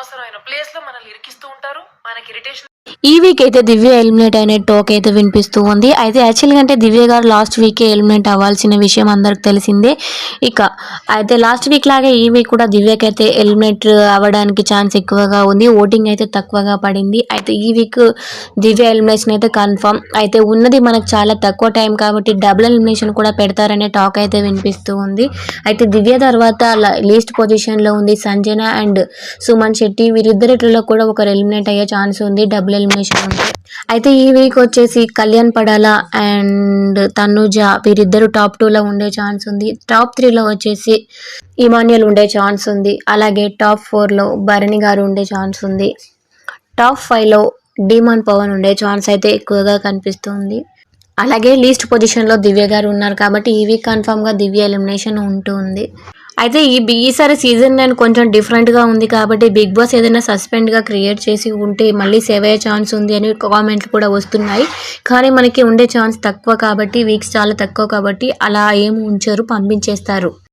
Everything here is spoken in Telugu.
అనవసరమైన ప్లేస్లో మనల్ని ఇరికిస్తూ ఉంటారు. మనకి ఇరిటేషన్ ఈ వీక్ అయితే దివ్య ఎలిమినేట్ అయిన టోక్ అయితే వినిపిస్తూ ఉంది. అయితే యాక్చువల్గా అంటే దివ్య గారు లాస్ట్ వీకే ఎలిమినేట్ అవ్వాల్సిన విషయం అందరికి తెలిసిందే. ఇక అయితే లాస్ట్ వీక్ లాగే ఈ వీక్ కూడా దివ్యకి అయితే ఎలిమినేట్ అవ్వడానికి ఛాన్స్ ఎక్కువగా ఉంది. ఓటింగ్ అయితే తక్కువగా పడింది. అయితే ఈ వీక్ దివ్య ఎలిమినేషన్ అయితే కన్ఫర్మ్ అయితే ఉన్నది మనకు చాలా తక్కువ టైం కాబట్టి డబుల్ ఎలిమినేషన్ కూడా పెడతారనే టాక్ అయితే వినిపిస్తూ ఉంది. అయితే దివ్య తర్వాత లీస్ట్ పొజిషన్లో ఉంది సంజన అండ్ సుమన్ శెట్టి. వీరిద్దరిలో కూడా ఒకరు ఎలిమినేట్ అయ్యే ఛాన్స్ ఉంది. డబుల్ ఎలిమినేషన్ అంటే అయితే ఈ వీక్ వచ్చేసి కళ్యాణ్ పడాల అండ్ తనుజ వీరిద్దరు టాప్ టూలో ఉండే ఛాన్స్ ఉంది. టాప్ త్రీలో వచ్చేసి ఇమాన్యుల్ ఉండే ఛాన్స్ ఉంది. అలాగే టాప్ ఫోర్లో భరణి గారు ఉండే ఛాన్స్ ఉంది. టాప్ ఫైవ్లో డిమాన్ పవన్ ఉండే ఛాన్స్ అయితే ఎక్కువగా కనిపిస్తుంది. అలాగే లీస్ట్ పొజిషన్లో దివ్య గారు ఉన్నారు కాబట్టి ఈ వీక్ కన్ఫామ్గా దివ్య ఎలిమినేషన్ ఉంటుంది అయితే ఈ బి- ఈసారి సీజన్ నేను కొంచెం డిఫరెంట్గా ఉంది కాబట్టి బిగ్ బాస్ ఏదైనా సస్పెండ్గా క్రియేట్ చేసి ఉంటే మళ్ళీ సేవ్ అయ్యే ఛాన్స్ ఉంది అని కామెంట్లు కూడా వస్తున్నాయి. కానీ మనకి ఉండే ఛాన్స్ తక్కువ కాబట్టి వీక్స్ చాలా తక్కువ కాబట్టి అలా ఏమి ఉంచారు పంపించేస్తారు.